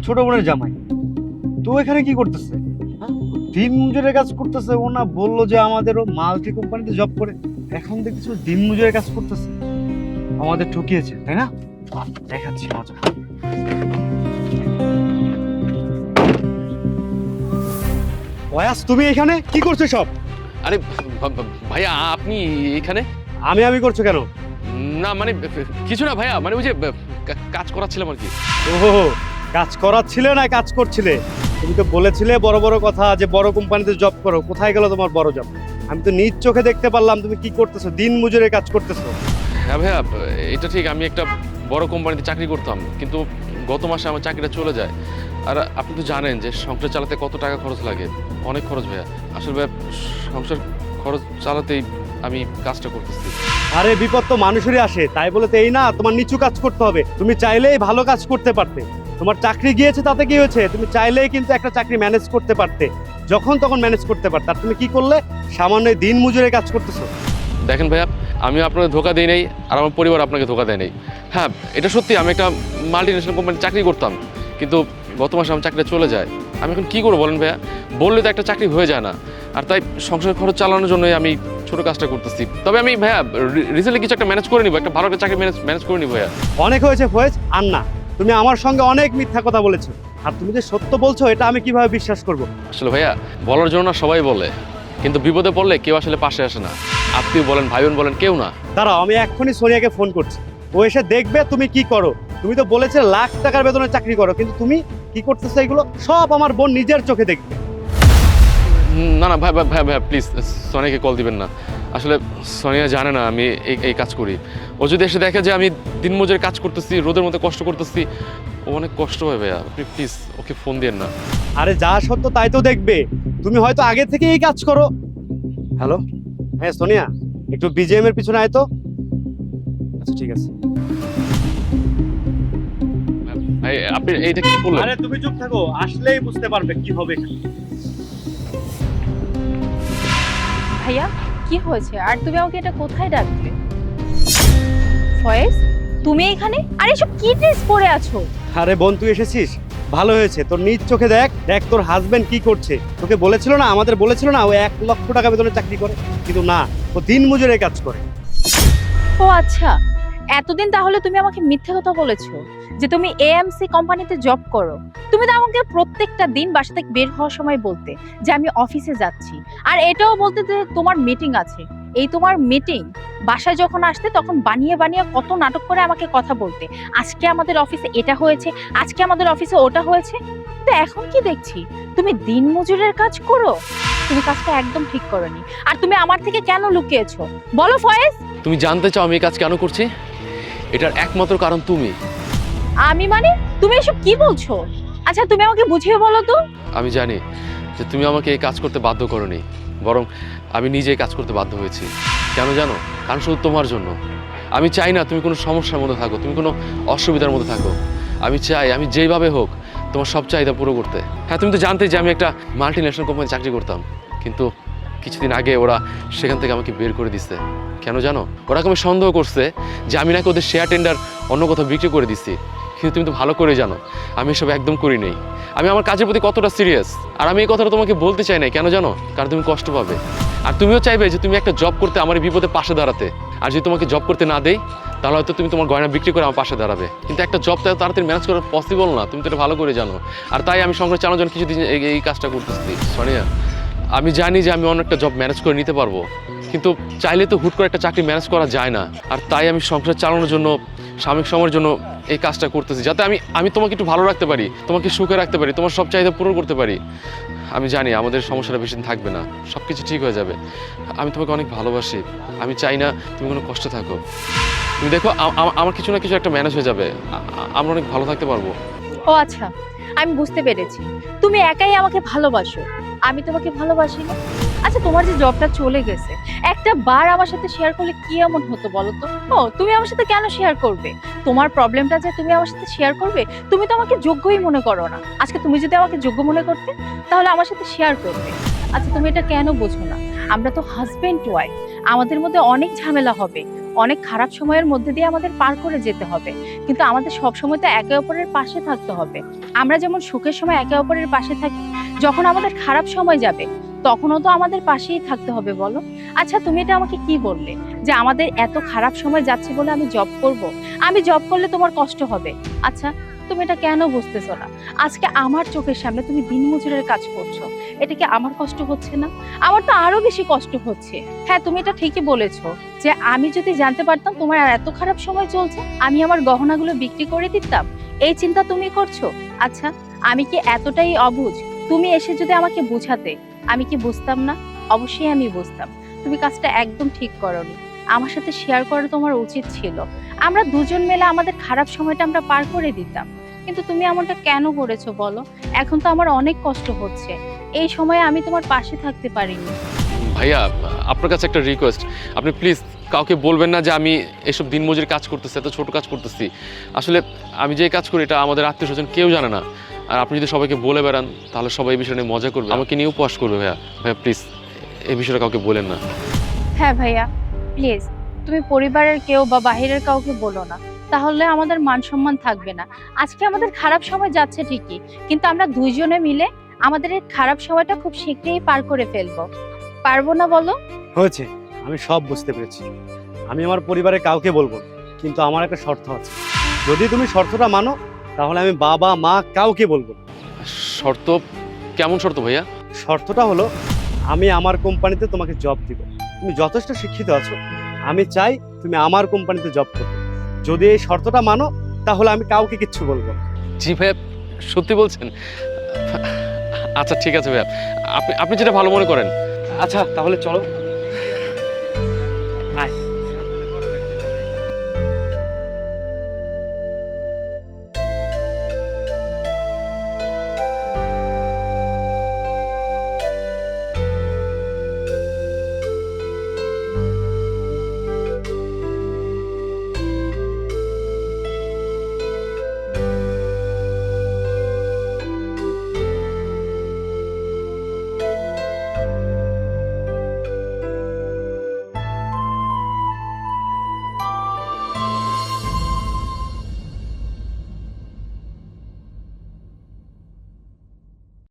আমার ছোট বোনের জামাই। তো এখানে কি করতেছে? হ্যাঁ? দিন মজুরের কাজ করতেছে। ও না বলল যে আমাদেরও মাল্টি কোম্পানিতে জব করে। এখন দেখতেছি ও দিন মজুরের কাজ করতেছে। আমাদের ঠকিয়েছে তাই না? দেখাচ্ছি মজা। ওয়াস তুমি এখানে? কি করছ সব? আরে ভাইয়া আপনি এখানে? আমি আমি করছ কেন? না মানে কিছু না ভাইয়া মানে ওই যে কাজ করাচ্ছিলাম আর কি। ওহো কাজ করাচ্ছিলে না কাজ করছিলে? তুমি তো বলেছিলে বড় বড় কথা যে বড় কোম্পানিতে জব করো। কোথায় গেল তোমার বড় জব আমি তো নিজ চোখে দেখতে পারলাম তুমি কি করতেছো দিন মজুরে কাজ করতেছো। হ্যাঁ ভাইয়া এটা ঠিক আমি একটা বড় কোম্পানিতে চাকরি করতাম কিন্তু গত মাসে আমার চাকরিটা চলে যায়। আর আপনি তো জানেন যে সংসার চালাতে কত টাকা খরচ লাগে। অনেক খরচ ভাইয়া। আসলে ভাইয়া সংসার খরচ চালাতেই আমি কাজটা করতেছি। আরে বিপদ তো মানুষেরই আসে তাই বলে তো এই না তোমার নিচু কাজ করতে হবে। তুমি চাইলেই ভালো কাজ করতে পারতে। তোমার চাকরি গিয়েছে তাতে কি হয়েছে? তুমি চাইলেই কিন্তু একটা চাকরি ম্যানেজ করতে পারতে। যখন তখন ম্যানেজ করতে পারতে। আর তুমি কি করলে? সামান্য দিন মজুরে কাজ করতেছো। দেখেন ভাইয়া আমি আপনাকে ধোকা দিই নাই আর আমার পরিবার আপনাকে ধোকা দেয় নাই। হ্যাঁ এটা সত্যি আমি একটা মাল্টি ন্যাশনাল কোম্পানিতে চাকরি করতাম কিন্তু গত মাসে আমার চাকরিটা চলে যায়। আমি এখন কী করব বলেন ভাইয়া? বললে তো একটা চাকরি হয়ে যায় না। আর তাই সংসার খরচ চালানোর জন্যই আমি ছোটো কাজটা করতেছি। তবে আমি ভাইয়া রিসেন্টলি কিছু একটা ম্যানেজ করে নিবো একটা ভালো একটা চাকরি ম্যানেজ ম্যানেজ করে নিবো ভাইয়া। অনেক হয়েছে ফয়েজ আর না। তুমি আমার সঙ্গে অনেক মিথ্যা কথা বলেছ। আর তুমি যে সত্য বলছো এটা আমি কীভাবে বিশ্বাস করব? আসলে ভাইয়া বলার জন্য না সবাই বলে কিন্তু বিপদে পড়লে কেউ আসলে পাশে আসে না। আত্মীয় বলেন ভাই বোন বলেন কেউ না। দাঁড়াও আমি এক্ষুনি সোনিয়াকে ফোন করছি। ও এসে দেখবে তুমি কি করো। তুমি তো বলেছে লাখ টাকার বেতনে চাকরি করো কিন্তু তুমি কি করতেছো এগুলো? সব আমার বোন নিজের চোখে দেখবে। না না ভাই ভাই ভাই ভাই প্লিজ সোনিয়াকে কল দিবেন না। আসলে সোনিয়া জানে না আমি এই এই কাজ করি। ও যদি এসে দেখে যে আমি দিনমজুর কাজ করতেছি রোদের মধ্যে কষ্ট করতেছি ও অনেক কষ্ট হয় ভাইয়া। আপনি প্লিজ ওকে ফোন দিয়েন না। আরে যা সত্য তাই তো দেখবে। তুমি হয়তো আগে থেকে এই কাজ করো। হ্যালো হ্যাঁ সোনিয়া একটু বিজিএম এর পিছনে আয় তো। আচ্ছা ঠিক আছে। ভাই আপনি এইটা কি করলেন আরে তুমি চুপ থাকো আসলেই বুঝতে পারবে কি হবে ভাইয়া কি হয়েছে? আর তুমি আমাকে এটা কোথায় ডাকবে ফয়েজ তুমি এখানে? আরে সব কি ড্রেস পরে আছো? আরে বোন তুই এসেছিস? ভালো হয়েছে। তোর নিজ চোখে দেখ দেখ তোর হাজবেন্ড কি করছে। তোকে বলেছিল না আমাদের বলেছিল না ও এক লক্ষ টাকা বেতনে চাকরি করে। কিন্তু না ও দিন মজুরে কাজ করে। ও আচ্ছা। এতদিন তাহলে তুমি আমাকে মিথ্যে কথা বলেছ যে তুমি এএমসি কোম্পানিতে জব করো। তুমি তো আমাকে প্রত্যেকটা দিন বাসা থেকে বের হওয়ার সময় বলতে যে আমি অফিসে যাচ্ছি। আর এটাও বলতে যে তোমার মিটিং আছে। এই তোমার মিটিং বাসায় যখন আসতে তখন বানিয়ে বানিয়ে কত নাটক করে আমাকে কথা বলতে। আজকে আমাদের অফিসে এটা হয়েছে, আজকে আমাদের অফিসে ওটা হয়েছে। তো এখন কি দেখছি? তুমি দিন মজুরের কাজ করো? তুমি কাজটা একদম ঠিক করনি। আর তুমি আমার থেকে কেন লুকিয়েছো? বলো ফয়েজ। তুমি জানতে চাও আমি এই কাজ কেন করছি? এটার একমাত্র কারণ তুমি। আমি মানে? তুমি এসব কি বলছো? আচ্ছা তুমি আমাকে বুঝিয়ে বলো তো। আমি জানি যে তুমি আমাকে এই কাজ করতে বাধ্য করনি বরং আমি নিজেই কাজ করতে বাধ্য হয়েছি। কেন জানো? কারণ শুধু তোমার জন্য। আমি চাই না তুমি কোনো সমস্যার মধ্যে থাকো তুমি কোনো অসুবিধার মধ্যে থাকো। আমি চাই আমি যেইভাবে হোক তোমার সব চাহিদা পুরো করতে। হ্যাঁ তুমি তো জানতে যে আমি একটা মাল্টি ন্যাশনাল কোম্পানি চাকরি করতাম কিন্তু কিছুদিন আগে ওরা সেখান থেকে আমাকে বের করে দিচ্ছে কেন জানো? ওরা আমি সন্দেহ করছে যে আমি নাকি ওদের শেয়ার টেন্ডার অন্য কোথাও বিক্রি করে দিচ্ছি কিন্তু তুমি তো ভালো করে জানো, আমি এসব একদম করি নেই। আমি আমার কাজের প্রতি কতটা সিরিয়াস আর আমি এই কথাটা তোমাকে বলতে চাই না কেন জানো? কারণ তুমি কষ্ট পাবে। আর তুমিও চাইবে যে তুমি একটা জব করতে আমার বিপদে পাশে দাঁড়াতে। আর যদি তোমাকে জব করতে না দেই, তাহলে হয়তো তুমি তোমার গয়না বিক্রি করে আমার পাশে দাঁড়াবে। কিন্তু একটা জব তাও তাড়াতাড়ি ম্যানেজ করা পসিবল না, তুমি তো এটা ভালো করে জানো। আর তাই আমি সংসার চালানোর জন্য কিছুদিন এই কাজটা করতেছি। সনিয়া আমি জানি যে আমি অনেকটা জব ম্যানেজ করে নিতে পারব, কিন্তু চাইলে তো হুট করে একটা চাকরি ম্যানেজ করা যায় না। আর তাই আমি সংসার চালানোর জন্য, সাময়িক সময়ের জন্য এই কাজটা করতেছি, যাতে আমি আমি তোমাকে একটু ভালো রাখতে পারি, তোমাকে সুখে রাখতে পারি, তোমার সব চাহিদা পূরণ করতে পারি। আমি জানি আমাদের সমস্যাটা বেশি থাকবে না সব কিছু ঠিক হয়ে যাবে। আমি তোমাকে অনেক ভালোবাসি, আমি চাই না তুমি কোনো কষ্ট থাকো। তুমি দেখো আমার কিছু না কিছু একটা ম্যানেজ হয়ে যাবে আমরা অনেক ভালো থাকতে পারব। ও আচ্ছা আমি বুঝতে পেরেছি। তুমি একাই আমাকে ভালোবাসো। আমি তোমাকে ভালোবাসি না আচ্ছা তোমার যে জবটা চলে গেছে, একটা বার আমার সাথে শেয়ার করলে কি এমন হতো বলো তো? ও, তুমি আমার সাথে কেন শেয়ার করবে? তোমার প্রবলেমটা যে তুমি আমার সাথে শেয়ার করবে, তুমি তো আমাকে যোগ্যই মনে করো না। আজকে তুমি যদি আমাকে যোগ্য মনে করতে, তাহলে আমার সাথে শেয়ার করবে। আচ্ছা তুমি এটা কেন বোঝো না? আমরা তো হাজবেন্ড ওয়াইফ আমাদের মধ্যে অনেক ঝামেলা হবে। অনেক খারাপ সময়ের মধ্যে দিয়ে আমাদের পার করে যেতে হবে। কিন্তু আমাদের সব সময় তো একে অপরের পাশে থাকতে হবে। আমরা যেমন সুখের সময় একে অপরের পাশে থাকি যখন আমাদের খারাপ সময় যাবে, তখনও তো আমাদের পাশেই থাকতে হবে, বলো। আচ্ছা তুমি এটা আমাকে কি বললে? যে আমাদের এত খারাপ সময় যাচ্ছে বলে আমি জব করব? আমি জব করলে তোমার কষ্ট হবে। আচ্ছা তুমি এটা কেন বুঝতেছো না? আজকে আমার চোখের সামনে তুমি দিনমজুরের কাজ করছ। এটা কি আমার কষ্ট হচ্ছে না? আমার তো আরও বেশি কষ্ট হচ্ছে। হ্যাঁ তুমি এটা ঠিকই বলেছ যে আমি যদি জানতে পারতাম তোমার আর এত খারাপ সময় চলছে, আমি আমার গহনাগুলো বিক্রি করে দিতাম, এই চিন্তা তুমি করছ? আচ্ছা আমি কি এতটাই অবুঝ তুমি এসে যদি আমাকে বুঝাতে, আমি কি বুঝতাম না? অবশ্যই আমি বুঝতাম। তুমি কাজটা একদম ঠিক করনি। আমার সাথে শেয়ার করা তোমার উচিত ছিল। আমরা দুজন মিলে আমাদের খারাপ সময়টা আমরা পার করে দিতাম। কিন্তু তুমি এমনটা কেন করেছ বলো? এখন তো আমার অনেক কষ্ট হচ্ছে। এই সময়ে আমি তোমার পাশে থাকতে পারিনি। ভাইয়া, আপনার কাছে একটা রিকোয়েস্ট আপনি প্লিজ কাউকে বলবেন না যে আমি এসব দিনমজুরি কাজ করতেছি, এত ছোট কাজ করতেছি। আসলে আমি যে কাজ করি, এটা আমাদের আত্মীয় স্বজন কেউ জানে না। আর আপনি যদি সবাইকে বলে বেড়ান তাহলে সবাই এই বিষয় নিয়ে মজা করবে। আমাকে নিয়ে উপহাস করবে ভাইয়া। ভাইয়া প্লিজ এই বিষয়টা কাউকে বলেন না। হ্যাঁ ভাইয়া প্লিজ তুমি পরিবারের কেউ বা বাহিরের কাউকে বলো না। তাহলে আমাদের মান সম্মান থাকবে না। আজকে আমাদের খারাপ সময় যাচ্ছে ঠিকই কিন্তু আমরা দুইজনে মিলে আমাদের এই খারাপ সময়টা খুব শীঘ্রই পার করে ফেলব। পারব না বলো? হয়েছে আমি সব বুঝতে পেরেছি। আমি আমার পরিবারের কাউকে বলব কিন্তু আমার একটা শর্ত আছে। যদি তুমি শর্তটা মানো তাহলে আমি বাবা মা কাউকে বলব না। শর্ত? কেমন শর্ত ভাইয়া? শর্তটা হলো আমি আমার কোম্পানিতে তোমাকে জব দিব। তুমি যথেষ্ট শিক্ষিত আছো। আমি চাই তুমি আমার কোম্পানিতে জব করবে যদি এই শর্তটা মানো তাহলে আমি কাউকে কিচ্ছু বলব না। জি ভাইয়া সত্যি বলছেন? আচ্ছা ঠিক আছে ভাইয়া। আপনি আপনি যেটা ভালো মনে করেন। আচ্ছা তাহলে চলো।